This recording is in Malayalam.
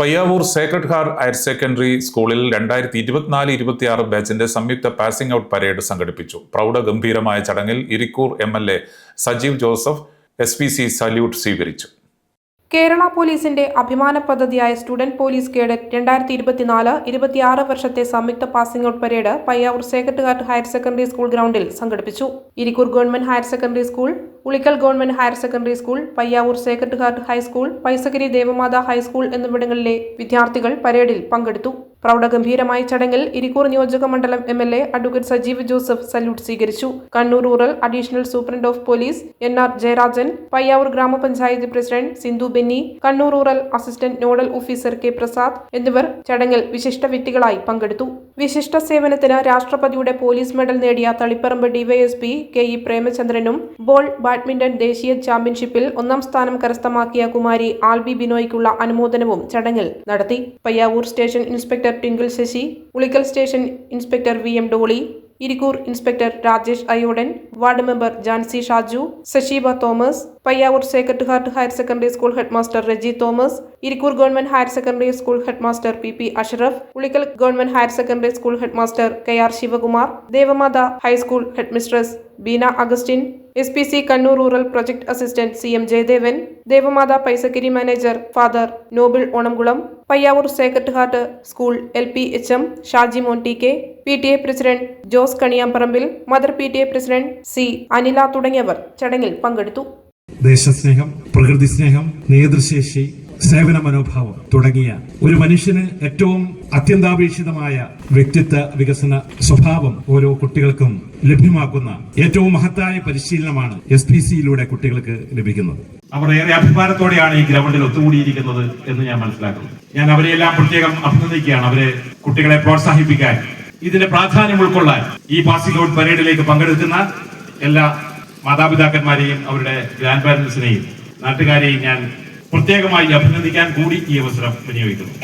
Payyavoor sacred heart higher secondary സ്കൂളിൽ രണ്ടായിരത്തി ഇരുപത്തിനാല് ഇരുപത്തിയാറ് ബാച്ചിന്റെ സംയുക്ത പാസിംഗ് ഔട്ട് പരേഡ് സംഘടിപ്പിച്ചു. പ്രൗഢ ഗംഭീരമായ ചടങ്ങിൽ Irikkur M L A Sajeev Joseph S P C salute സ്വീകരിച്ചു. കേരള പോലീസിന്റെ അഭിമാന പദ്ധതിയായ സ്റ്റുഡന്റ് പോലീസ് കേഡറ്റ് രണ്ടായിരത്തി ഇരുപത്തിനാല് ഇരുപത്തിയാറ് വർഷത്തെ സംയുക്ത passing out parade Payyavoor sacred heart higher secondary school ഗ്രൗണ്ടിൽ സംഘടിപ്പിച്ചു. Irikkur government higher secondary school Ulikkal government higher secondary school Payyavoor sacred heart high school Paisakiri Devamatha high school എന്നിവിടങ്ങളിലെ വിദ്യാർത്ഥികൾ പരേഡിൽ പങ്കെടുത്തു. പ്രൗഢഗംഭീരമായ ചടങ്ങിൽ ഇരിക്കൂർ നിയോജക മണ്ഡലം M L A advocate Sajeev Joseph salute സ്വീകരിച്ചു. Kannur rural additional superintendent of police N R Jayarajan Payyavoor ഗ്രാമപഞ്ചായത്ത് president Sindhu Benny Kannur rural assistant nodal officer K Prasad എന്നിവർ ചടങ്ങിൽ വിശിഷ്ട വ്യക്തികളായി പങ്കെടുത്തു. വിശിഷ്ട സേവനത്തിന് രാഷ്ട്രപതിയുടെ പോലീസ് മെഡൽ നേടിയ തളിപ്പറമ്പ് ഡിവൈഎസ്പി കെ ഇ പ്രേമചന്ദ്രനും ബോൾ ബാഡ്മിന്റൺ ദേശീയ ചാമ്പ്യൻഷിപ്പിൽ ഒന്നാം സ്ഥാനം കരസ്ഥമാക്കിയ കുമാരി ആൽബി ബിനോയ്ക്കുള്ള അനുമോദനവും ചടങ്ങിൽ നടത്തി. Payyavoor station inspector Tinkle Sasi Ulikkal station inspector V M Dolly Irikkur inspector Rajesh Ayodan ward member Jancy Shaju Sasheeba Thomas Payyavoor sacred heart higher secondary school head master Reji Thomas Irikkur government higher secondary school head master P P Asharaf Ulikkal government higher secondary school head master K R Sivakumar Devamatha high school head mistress Beena Augustine S P C Kannur rural project assistant C M Jayadevan Devamatha Paisakiri manager father Noble Onamkulam Payyavoor sacred heart school L P H M Shaji Mon T K P T A president Jose Kaniyamparambil mother P T A president C Anila തുടങ്ങിയവർ ചടങ്ങിൽ പങ്കെടുത്തു. ദേശസ്നേഹം പ്രകൃതി സ്നേഹം നേതൃശേഷി സേവന മനോഭാവം തുടങ്ങിയ ഒരു മനുഷ്യന് ഏറ്റവും അത്യന്താപേക്ഷിതമായ വ്യക്തിത്വ വികസന സ്വഭാവം ഓരോ കുട്ടികൾക്കും ലഭ്യമാക്കുന്ന ഏറ്റവും മഹത്തായ പരിശീലനമാണ് എസ് പി സിയിലൂടെ കുട്ടികൾക്ക് ലഭിക്കുന്നത്. അവർ ഏറെ അഭിമാനത്തോടെയാണ് ഈ ഗ്രൗണ്ടിൽ ഒത്തുകൂടിയിരിക്കുന്നത് എന്ന് ഞാൻ മനസ്സിലാക്കുന്നു. ഞാൻ അവരെ എല്ലാം പ്രത്യേകം അഭിനന്ദിക്കുകയാണ്. അവരെ കുട്ടികളെ പ്രോത്സാഹിപ്പിക്കാൻ ഇതിന്റെ പ്രാധാന്യം ഉൾക്കൊള്ളാൻ ഈ പാസിംഗ് ഔട്ട് പരേഡിലേക്ക് പങ്കെടുക്കുന്ന എല്ലാ മാതാപിതാക്കന്മാരെയും അവരുടെ ഗ്രാൻഡ് പാരന്റ്സിനെയും നാട്ടുകാരെയും ഞാൻ പ്രത്യേകമായി അഭിനന്ദിക്കാൻ കൂടി ഈ അവസരം വിനിയോഗിക്കുന്നു.